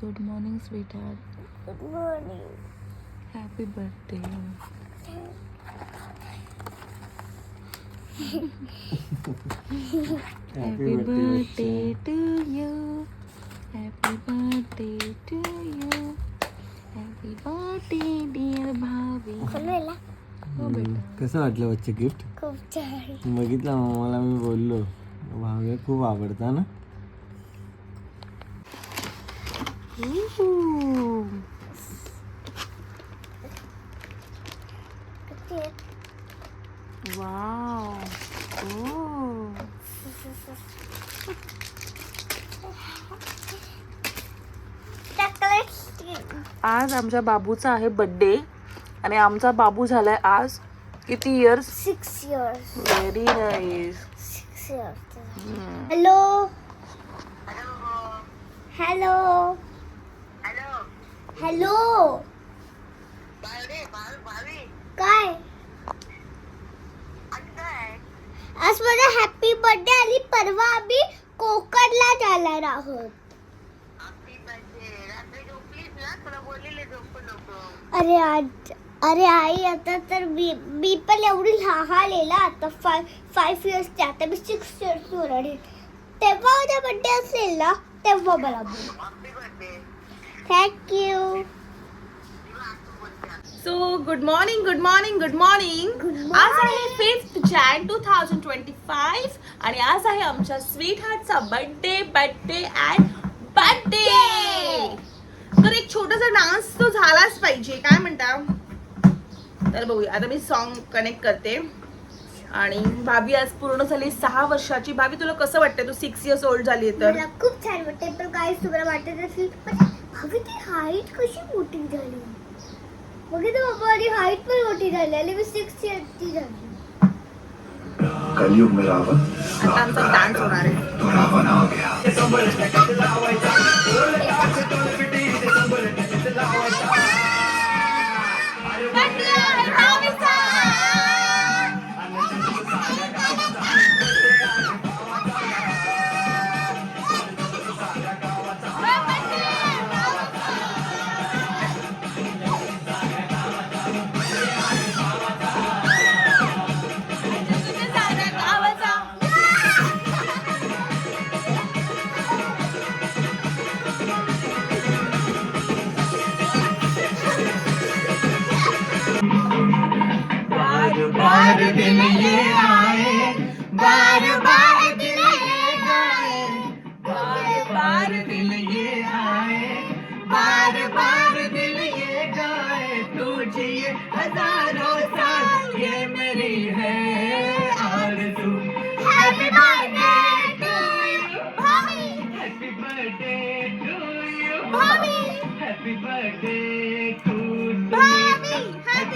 Good morning sweetheart good morning happy birthday happy birthday to you happy birthday to you happy birthday dear Bhavi खोलूया हो बेटा कसं वाटलं बच्चे gift खूप छान बघितलं मला मी बोललो भावे खूप आवडता ना चॉकलेट आज आमच्या बाबूचा आहे बर्थडे आणि आमचा बाबू झालाय आज किती years six years very nice six years hello hello hello काय? आज माझा हॅपी बर्थडे आणि परवा आम्ही कोकणला जाणार आहोत. अरे आज अरे आई आता तर मी मी पण एवढी लहान ना आता फाय फाईव्ह इयर्सची आता मी सिक्स इयर्स आहे. तेव्हा माझा बर्थडे असेल ना तेव्हा मला बोल. Thank you so good morning good morning good morning Good आज आहे fifth Jan two thousand twenty five आणि आज आहे आमच्या स्वीट हार्टचा बर्थडे बर्थडे अँड बर्थडे तर एक छोटासा डान्स तो झालाच पाहिजे. काय म्हणता? तर बघूया. आता मी सॉन्ग कनेक्ट करते. आणि भाभी आज पूर्ण झाली सहा वर्षाची. भाभी तुला कसं वाटतं तू सिक्स इयर्स ओल्ड झाली तर. खूप छान वाटते पण काय तुम्हाला वाटत असेल हवी ती हाईट कशी मोठी झाली? बघितलं बाबा माझी हाईट पण मोठी झाली. आणि मी सिक्स इयर्सची झाली. कलयुग में रावण आता आमचा डान्स होणार आहे. तो रावण आ गया। बार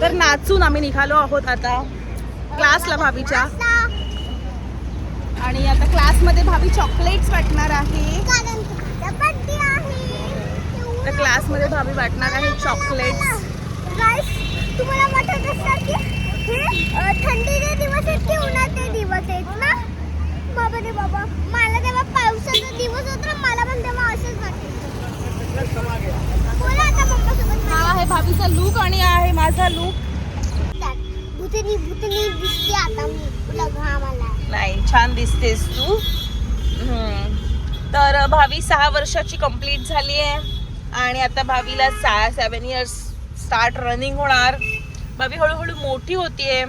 तर नाचून आम्ही निघालो आहोत आता क्लासला भाभीच्या. आणि आता क्लासमध्ये भाभी चॉकलेट्स वाटणार आहे. कारण तर क्लासमध्ये भाभी वाटणार आहे चॉकलेट्स गाईस तुम्हाला वाटत असेल की हे थंडीचे दिवस आहेत की उन्हाचे दिवस आहेत ना? बाबा रे बाबा मला तेव्हा पावसाचा दिवस होता मला पण तेव्हा असंच वाटायचं. हा आहे भाभीचा लुक आणि आहे माझा लुक नाही छान दिसतेस तू. तर भावी सहा वर्षाची कंप्लीट झाली आहे. आणि आता भावीला सहा सेवन इयर्स स्टार्ट रनिंग होणार. भाभी हळूहळू मोठी होतीये.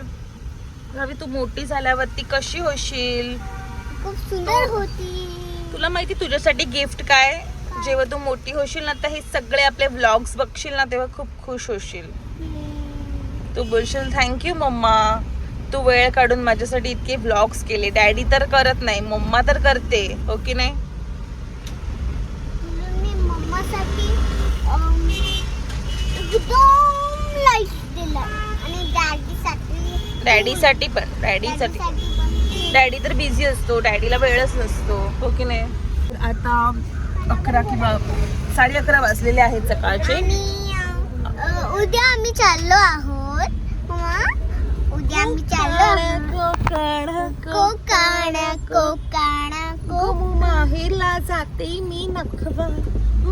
भाभी तू मोठी झाल्यावरती कशी होशील? खूप सुंदर होती. तुला माहिती तुझ्यासाठी गिफ्ट काय? जेव्हा तू मोठी होशील ना तर हे सगळे आपले व्लॉग्स बघशील ना तेव्हा खूप खुश होशील. तू बोलशील थँक्यू मम्मा. तू वेळ काढून माझ्यासाठी इतके व्लॉग्स केले. डॅडी तर करत नाही मम्मा तर करते. हो की नाही? म्हणून मी मम्मासाठी अम, एकदम लाइट दिला आणि डॅडीसाठी पण डॅडीसाठी डॅडी तर बिझी असतो डॅडीला वेळच नसतो. हो की नाही? आता अकरा किंवा साडे अकरा वाजलेले आहेत सकाळचे. उद्या आम्ही चाललो आहोत. उद्या आम्ही चाललो कोकण कोकण कोकण कोकण माहेरला जाते मी नखवा.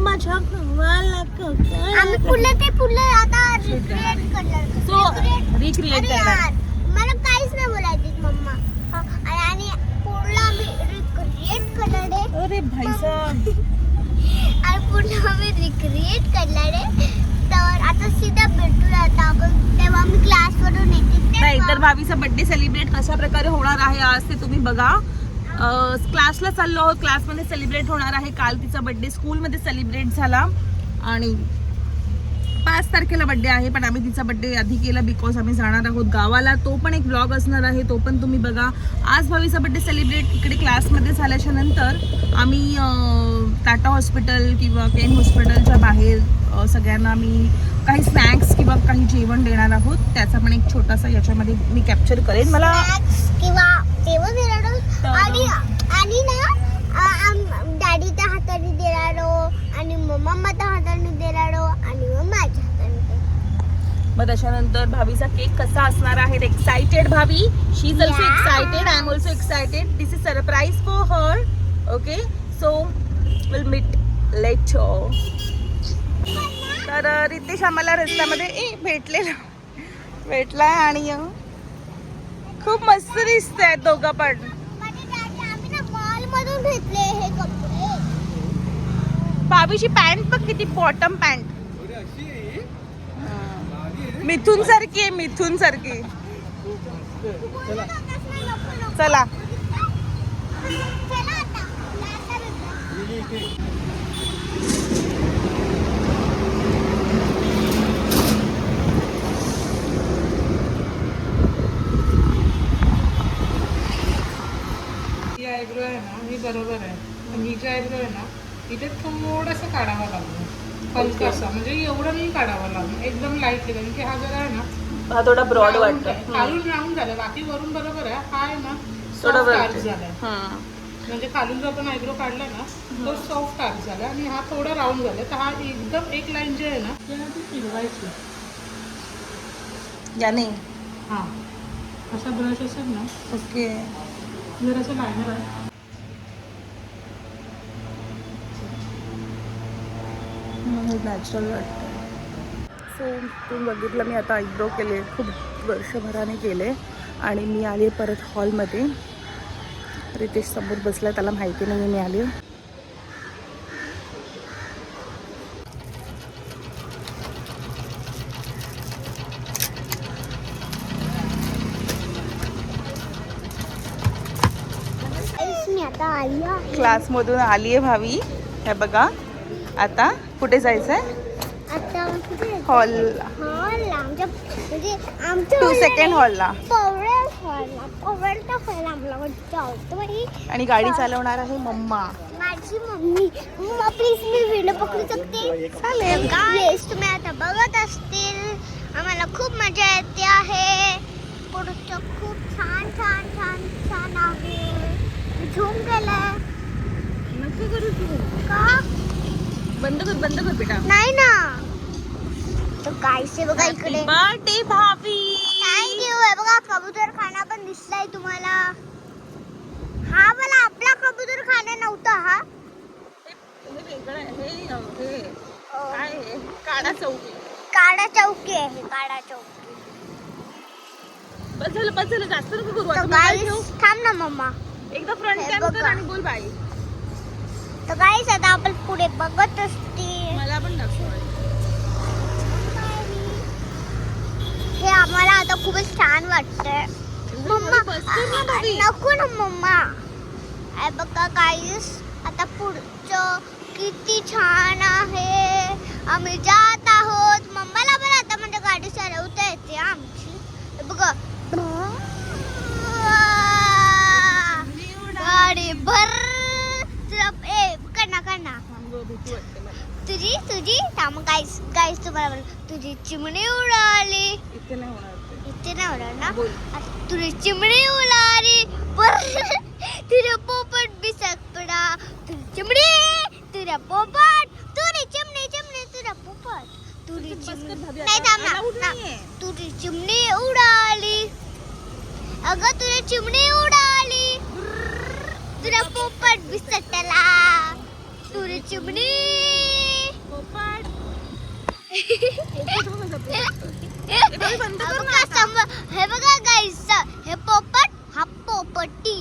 माझ्या गावाला कोकण. आम्ही पुढलं ते पुढलं आता रिक्रिएट करणार. करणार. मला काहीच नाही बोलायचे मम्मा. आणि पुढलं आम्ही रिक्रिएट करणार अरे भाई साहब आणि पुन्हा आम्ही रिक्रिएट करणार आहे. तर आता सीधा भेटू आता आपण तेव्हा मी क्लासवरून येते नाही तर भाभीचा बर्थडे सेलिब्रेट कशा प्रकारे होणार आहे आज ते तुम्ही बघा. क्लासला चाललो आहोत. क्लासमध्ये सेलिब्रेट होणार आहे. काल तिचा बर्थडे स्कूलमध्ये सेलिब्रेट झाला. आणि पाच तारखेला बर्थडे आहे पण आम्ही तिचा बर्थडे आधी केला बिकॉज आम्ही जाणार आहोत गावाला. तो पण एक ब्लॉग असणार आहे तो पण तुम्ही बघा. आज भावीचा बर्थडे सेलिब्रेट इकडे क्लासमध्ये झाल्याच्यानंतर आम्ही टाटा हॉस्पिटल किंवा केन हॉस्पिटलच्या बाहेर सगळ्यांना आम्ही काही स्नॅक्स किंवा काही जेवण देणार आहोत. त्याचा पण एक छोटासा याच्यामध्ये मी कॅप्चर करेन. मला किंवा जेवण आणि ना डॅडीच्या हाताने देणार आणि मम्माच्या हाताने देणार आणि मग माझ्या हाताने. मग त्याच्यानंतर भावीचा केक कसा असणार आहे? Excited Bhavi she is also. Excited I am also excited this is surprise for her okay so will meet late तर अ, रितेश आम्हाला रस्त्यामध्ये ए भेटलेला. भेटलाय आणि खूप मस्त दिसत आहेत दोघं पण. घेतले हे कपडे. भावीची पॅन्ट बघ किती बॉटम पॅन्ट. मिथून सारखी आहे मिथून सारखी. चला. चला चला आता आता भेटू. ही आयब्रो आहे ना ही बरोबर आहे. पण ही जी आयब्रो आहे ना इथे थोडंसं काढावं लागलं. हलकंसं म्हणजे एवढं नाही काढावं लागलं. एकदम लाईटली कारण की हा जरा आहे ना हा थोडा ब्रॉड वाटतो. खालून राऊंड झालं बाकी वरून बरोबर आहे. हा आहे ना थोडा. आर्च झालाय. म्हणजे खालून जो आपण आयब्रो काढला ना तो सॉफ्ट आर्च झाला आणि हा थोडा राऊंड झाला तर हा एकदम एक लाईन जी आहे ना ती ना ती फिरवायची याने. हा. असा ब्रश असेल ना ओके. जरासं बाहेर आहे. नॅचरल वाटतं सो तुम्ही बघितलं मी आता आयब्रो केले खूप वर्षभराने केले. आणि मी आले परत हॉलमध्ये रितेश समोर बसला त्याला माहिती नाही मी आली. क्लासमधून आली आहे भावी. हे बघा. आता कुठे जायचं आहे हॉल म्हणजे टू सेकंड हॉलला. आणि गाडी चालवणार आहे मम्मा. माझी मम्मी. मम्मा प्लीज मी व्हिडिओ पकडू शकते? चालेल. येस तुम्ही आता बघत असतील. आम्हाला खूप मजा येते आहे. पुढचं खूप छान छान छान छान आहे. झूम केलंय. नको करू तू का बंद कर बंद कर बेटा. नाही ना. तर काय से बघा इकडे. बर्थडे भाभी. थँक्यू हे बघा कबूतर खाना पण दिसलाय तुम्हाला. हा मला आपला कबूतर खाना नव्हता हा. हे वेगळं. हे हे काय? काढा चौकी. काडा चौकी आहे काडा चौकी. बस झालं बस झालं. जास्त नको करू. थांब ना मम्मा. एकदा फ्रंट कॅम कर. आणि बोल बाई. तर गाईस आता आपण पुढे बघत असते मला पण दाखव. हे आम्हाला आता खूपच छान वाटतंय. मम्मा. नको ना मम्मा. आहे बघा काहीच आता पुढचं किती छान आहे. आम्ही जात आहोत. मम्माला पण आता म्हणजे गाडी चालवता येते आमची. बघा. गाडी भर गं, भीती वाटते मला. तुझी? तुझी थांब गाईस गाईस तुम्हाला तुझी चिमणी उडाली. इथे नाही होणार. इथे नाही होणार ना? तुझी चिमणी उडाली. तुझ्या पोपट बी सकपडा तुझी चिमणी तुझ्या पोपट. तुझी चिमणी चिमणी तुझ्या पोपट. तुझी कर चिमणी. नाही. थांब ना, ना. तुझी चिमणी उडाली. अगं तुझी चिमणी उडाली. तुझा पोपट बी तुझी चिमणी हो बघा गाईस हे पोपट हा पोपटी.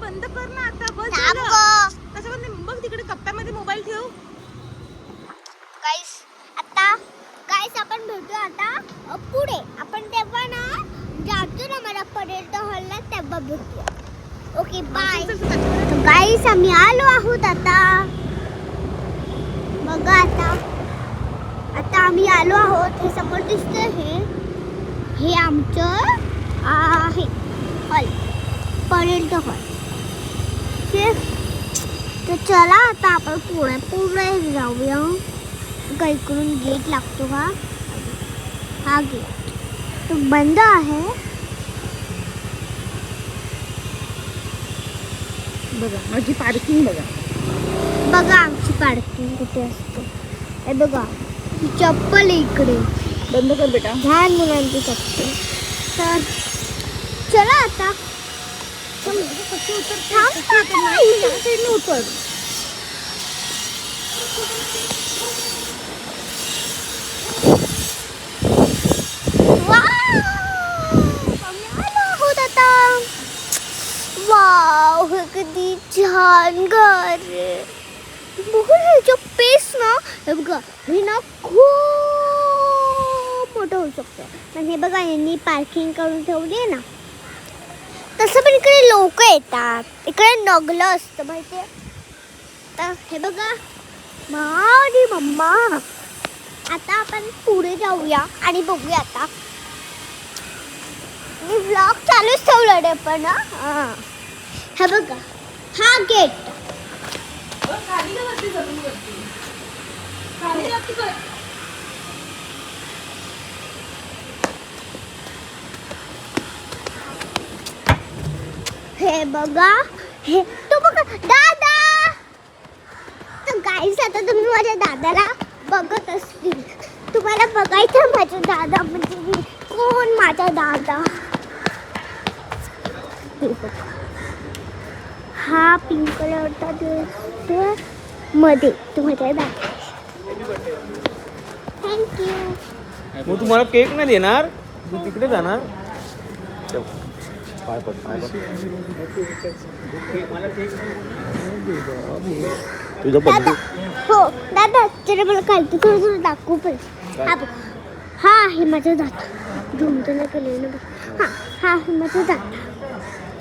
बंद कर ना आता बस झालं. बघ तिकडे कप्प्यामध्ये मोबाईल ठेव. गाईस आता गाईस आपण भेटू आता पुढे. आपण तेव्हा ना जातो ना मला पर्यटन हॉलला तेव्हा भेटूया. Okay bye. गाईस आम्ही आलो आहोत आता. बघा आता आता आम्ही आलो आहोत हे समोर दिसतं हे. हे आमचं आहे हॉल पर्यंत हॉल. ते तर चला आता आपण पुढे पुढे जाऊया. का इकडून गेट लागतो का हा गेट तो बंद आहे. बघा माझी पार्किंग बघा. बघा आमची पार्किंग कुठे असते. हे बघा ही चप्पल आहे इकडे. बंद कर बेटा. लहान मुलांची चप्पल. तर चला आता. थांब. उतर वाव! आम्ही आलो आहोत आता कधी छान घर आहे. बघा ह्याचं पेस ना हे बघा हे ना खूप मोठं होऊ शकतो. पण हे बघा यांनी पार्किंग करून ठेवली आहे ना. तसं पण इकडे लोक येतात. इकडे नगलं असतं माहिती तर हे बघा माझी मम्मा. आता आपण पुढे जाऊया आणि बघूया आता. मी ब्लॉग चालूच ठेवलं रे पण हां. हा हे बघा. हा गेट खाली का वरती जमीन वरती खाली कर. हे बघा. हे तो बघा दादा! तर गाईस आता तुम्ही माझ्या दादाला बघत असतील. तुम्हाला बघायचं माझ्या दादा म्हणजे कोण माझा दादा? हे बघा. हा पिंक कलरचा दिसतोयमध्ये. तो माझ्या दादा थँक्यू मग तुम्हाला केक नाही देणार? तू तिकडे जाणार. चल. पाय पड तुझं हो दादा जरा मला खालती थोडं थोडं दाखवू पण. हा आहे माझा दादा झुमतो ना केलं ना बघ. हा हा आहे माझा दादा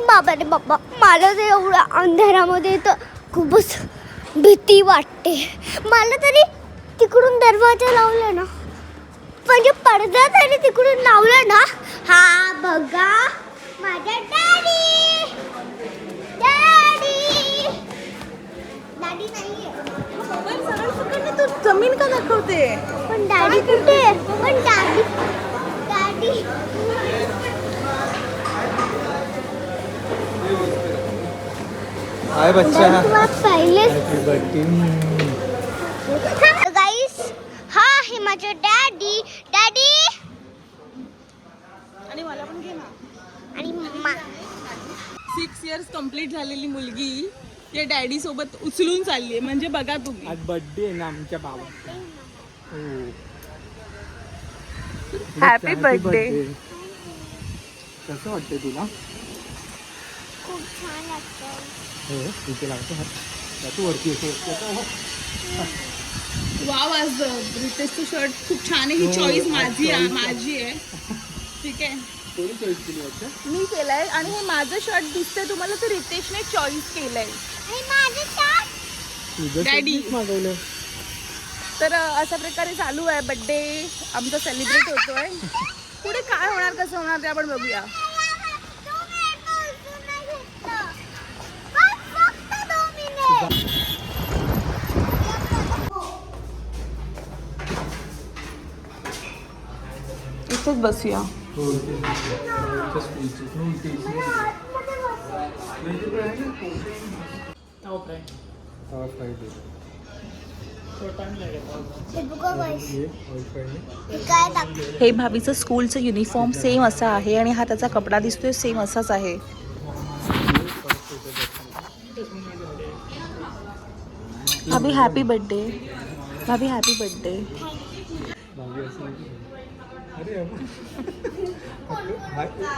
बाबा रे बाबा मला तर एवढ्या अंधारामध्ये तर खूपच भीती वाटते. मला तरी तिकडून दरवाजा लावला ना म्हणजे पडदा तरी तिकडून लावला ना हा बघा माझ्या डॅडी डॅडी डॅडी तू जमीन का दाखवते? पण डॅडी कुठे? पण डॅडी डॅडी हाय बच्चा. हॅपी बर्थडे गाईस हा आहे माझं डॅडी डॅडी आणि मला पण घे ना. आणि इयर्स कंप्लीट झालेली मुलगी या डॅडी सोबत उचलून चालली आहे म्हणजे बघा तुम्ही. आज बर्थडे आहे ना आमच्या बाबा Happy birthday. कसं वाटतंय तुला? खूप छान लागतं हो. तिथे लागतो जा तू वरती येतो. वाव आज रितेशचं शर्ट खूप छान आहे. ही हो, चॉईस आज माझी आहे. माझी आहे. ठीक आहे. मी केलंय आणि हे माझं शर्ट दिसतंय तुम्हाला तर रितेशने चॉईस केलंय. shirt? मागवलं. तर अशा प्रकारे चालू आहे बड्डे आमचा सेलिब्रेट होतोय. पुढे काय होणार कसं होणार ते आपण बघूया. इथेच बसूया. हो हो हा हे भाभीचं स्कूलचं युनिफॉर्म सेम असं आहे आणि हा त्याचा कपडा दिसतोय सेम असाच आहे. भाभी हॅपी बर्थडे भाभी हॅपी बर्थडे अरे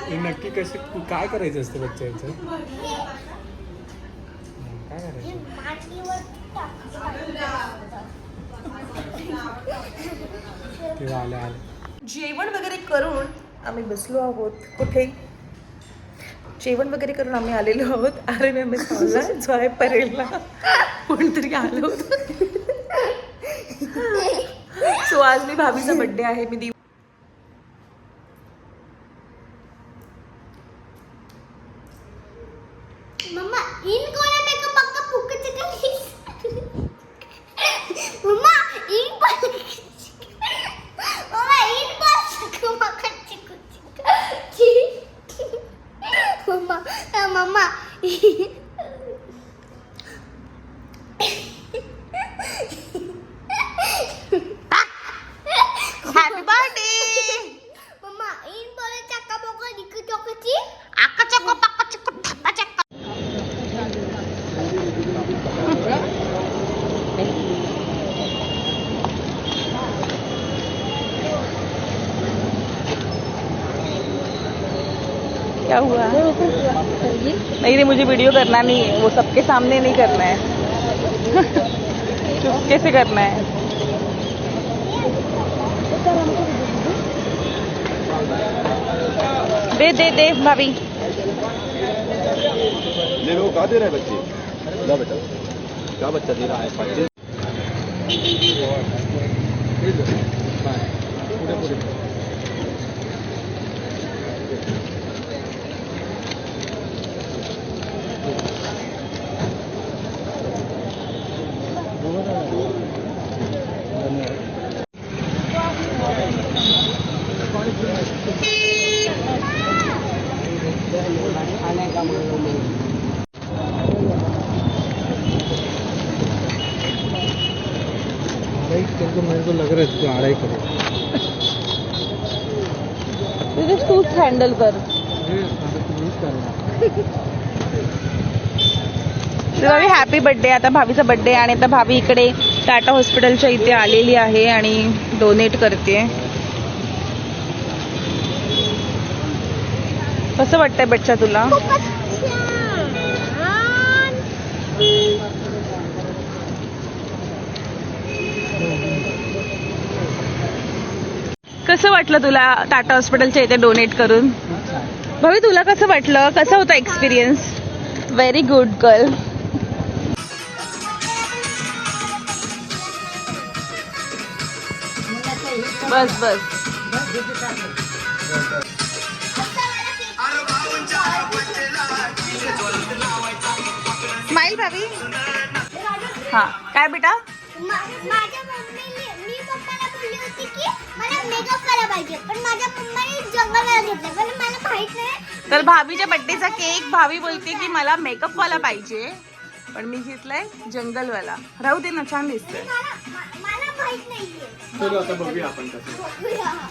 हे नक्की कशी काय करायचं असतं बच्चांचं काय करायचं? तेव्हा जेवण वगैरे करून आम्ही बसलो आहोत. कुठे? जेवण वगैरे करून आम्ही आलेलो आहोत. अरे मी आम्ही चालला हॉलला जो आहे परेलला कोणतरी आलो सो आज मी भाभीचा बड्डे आहे. मी क्या हुआ? नहीं नहीं मुझे वीडियो करना नहीं है। वो सबके सामने नहीं करना है। चुपके से करना है? दे दे दे भाभी। ले लो कहा दे रहे बच्चे? ला बेटा। क्या बच्चा दे रहा है? पाँच तुझे तूच हँडल कर ये हॅपी बर्थडे आता भाभीचा बर्थडे आणि आता भाभी इकडे टाटा हॉस्पिटलच्या इथे आलेली आहे आणि डोनेट करते कसं वाटतंय बच्चा तुला? कसं वाटलं तुला टाटा हॉस्पिटलच्या इथे डोनेट करून? भाभी तुला कसं वाटलं? कसा होता एक्सपिरियन्स व्हेरी गुड गर्ल बस बस. हा. काय बेटा? मा- माझ्या मम्मीने मी पप्पाला बोलली होती की मला मेकअप करायला पाहिजे. पण माझ्या पप्पाने जंगलाला घेतलं. पण मला माहीत नाही. तर भाभीच्या बड्डेचा केक भाभी बोलते की मला मेकअप वाला पाहिजे. पण मी घेतलाय जंगलवाला. राहू दे ना छान दिसतोय. मला मा- मला माहीत नाहीये. चलो आता बघूया आपण कसं बघूया.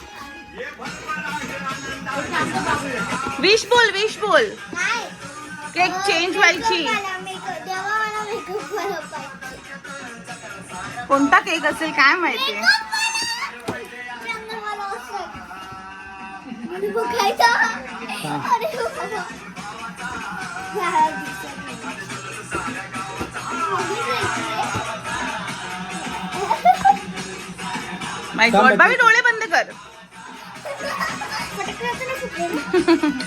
विश बोल विश बोल. केक चेंज व्हायची. कोणता केक असेल काय माहिती. माय गॉड बाबी डोळे बंद कर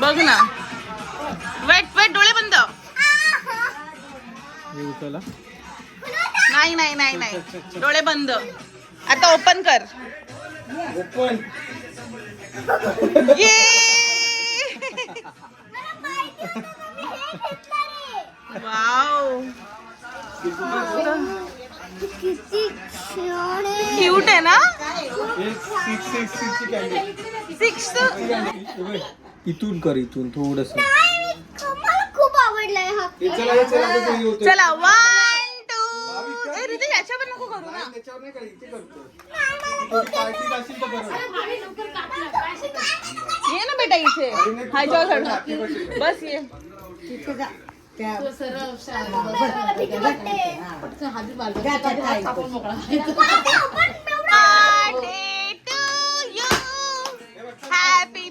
बघ ना वेट वेट डोळे बंद हे नाही नाही नाही नाही डोळे बंद आता ओपन कर ओपन ये वाव. क्यूट आहे ना सिक्स सिक्स सिक्स इथून कर इथून थोडस. खूप आवडलाय हा चला चला आता होतंय. चला वन टू ए रिते याच्या नको करू ना. त्याच्यावर नाही करायचं, इथे करतो. नाही, मला खूप पार्टीत असेल तर बरं. ये ना बेटा इथे. ह्याच्यावर चढ बस ये. Happy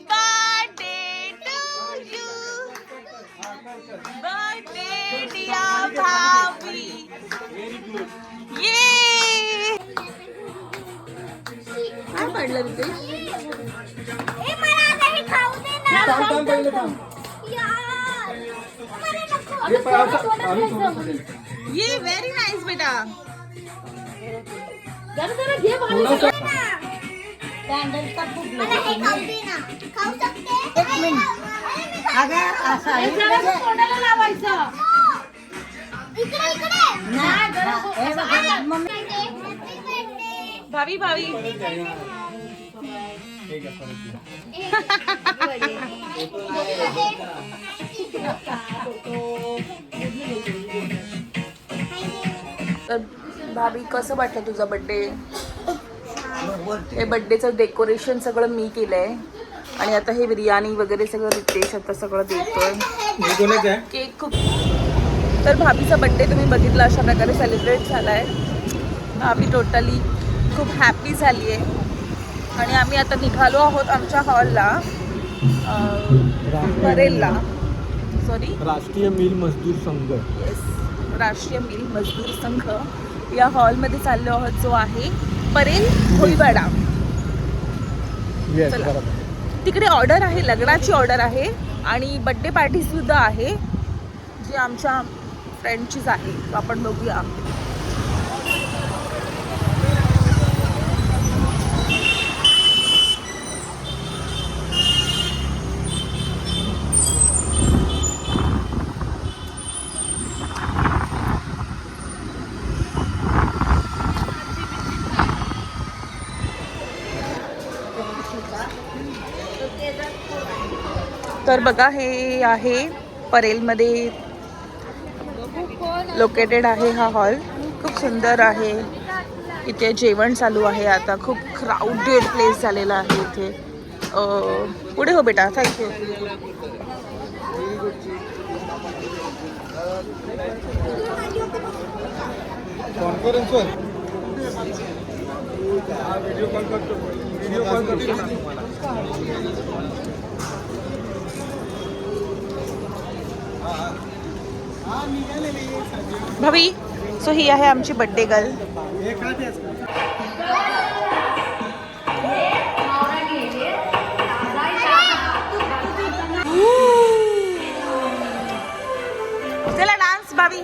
Birthday dear Bhavi. Yay! काय पडलं तिथे ए, मला आता हे खाऊ दे ना. थांब थांब पहिले थांब यार. मला नको. हे पण आता आम्ही थोडंसं ये व्हेरी नाईस बेटा थोडंसं मला हे खाऊ दे ना. खाऊ शकते? एक मिनिट. इकडे इकडे. भावी भावी हे घ्या परत घ्या. तर भाभी कसं वाटलं तुझा बड्डे हे बड्डेचं डेकोरेशन सगळं मी केलंय. आणि आता हे बिर्याणी वगैरे सगळं रितेश आता सगळं देतोय. हे केक खूप तर भाभीचा बड्डे तुम्ही बघितला अशा प्रकारे सेलिब्रेट झाला आहे भाभी टोटली खूप हॅपी झाली आहे आणि आम्ही आता निघालो आहोत आमच्या हॉलला परेलला सॉरी राष्ट्रीय मिल मजदूर संघ. येस राष्ट्रीय मिल मजदूर संघ. या हॉलमध्ये चाललो आहोत जो आहे परेल. बरोबर. तिकडे ऑर्डर आहे लग्नाची ऑर्डर आहे आणि बड्डे पार्टी सुद्धा आहे जी आमच्या फ्रेंडचीच आहे. आपण बघूया. तर बघा हे आहे परेलमध्ये लोकेटेड आहे हा हॉल खूप सुंदर आहे. इथे जेवण चालू आहे आता. खूप क्राऊडेड प्लेस झालेला आहे इथे. पुढे हो बेटा. थँक्यू व्हिडिओ कॉल करतो. व्हिडिओ कॉल करतो. भवी भाभी सो ही आहे आमची बड्डे गर्ल चला डान्स भाभी.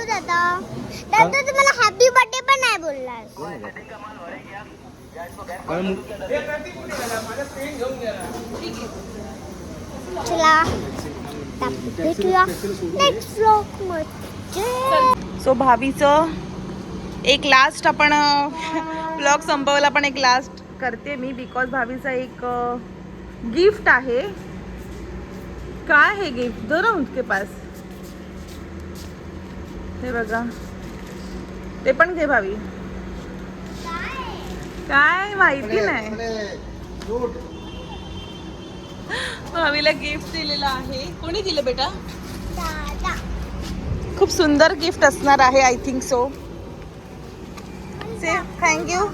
थँक्यू दादा दादा तुम्हाला हॅपी बर्थडे पण नाही बोलला चला. आता भेटूया नेक्स्ट ब्लॉगमध्ये. सो भावीचं एक लास्ट आपण ब्लॉग संपवला पण एक लास्ट करते मी बिकॉज भावीचं एक गिफ्ट आहे. काय हे गिफ्ट दो ना उनके पास. हे बघा. ते पण घे भावी काय माहिती नाही. भावीला गिफ्ट दिलेलं आहे. कोणी दिलं बेटा? दादा. खूप सुंदर गिफ्ट असणार आहे I think so say thank you